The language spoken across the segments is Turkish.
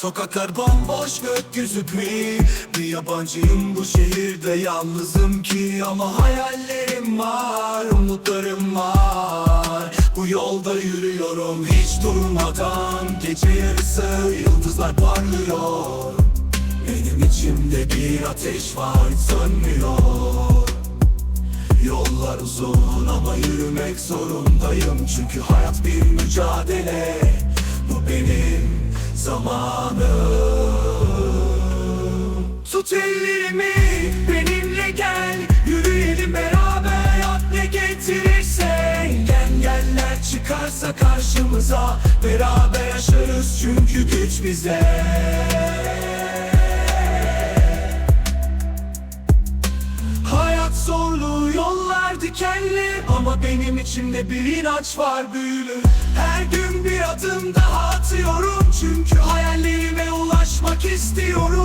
Sokaklar bomboş gökyüzü gri. Bir yabancıyım bu şehirde yalnızım ki. Ama hayallerim var umutlarım var. Bu yolda yürüyorum hiç durmadan. Gece yarısı yıldızlar parlıyor. Benim içimde bir ateş var sönmüyor. Yollar uzun ama yürümek zorundayım. Çünkü hayat bir mücadele. Bu benim zamanım Tut ellerimi benimle gel. Yürüyelim beraber hayat ne getirirse. Engeller çıkarsa karşımıza. Beraber yaşarız çünkü güç bize Hayat zorlu, yollar dikenli. Ama benim içimde bir inanç var büyülü. Her gün bir adım daha atıyorum Çünkü hayallerime ulaşmak istiyorum.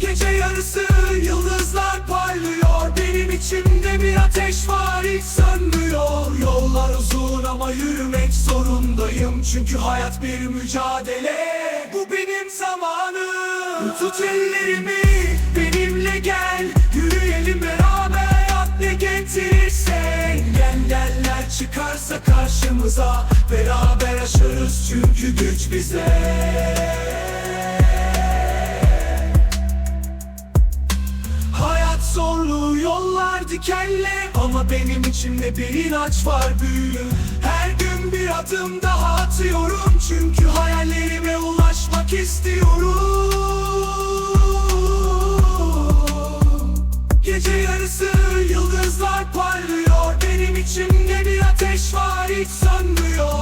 Gece yarısı yıldızlar parlıyor. Benim içimde bir ateş var hiç sönmüyor. Yollar uzun ama yürümek zorundayım. Çünkü hayat bir mücadele. Bu benim zamanım. Tut ellerimi benimle gel karşımıza Beraber aşarız çünkü güç bize. Hayat zorlu, yollar dikenli Ama benim içimde bir inanç var büyülü. Her gün bir adım daha atıyorum Çünkü hayallerime ulaşmak istiyorum. Gece yarısı yıldızlar parlıyor Benim içimde hiç sönmüyor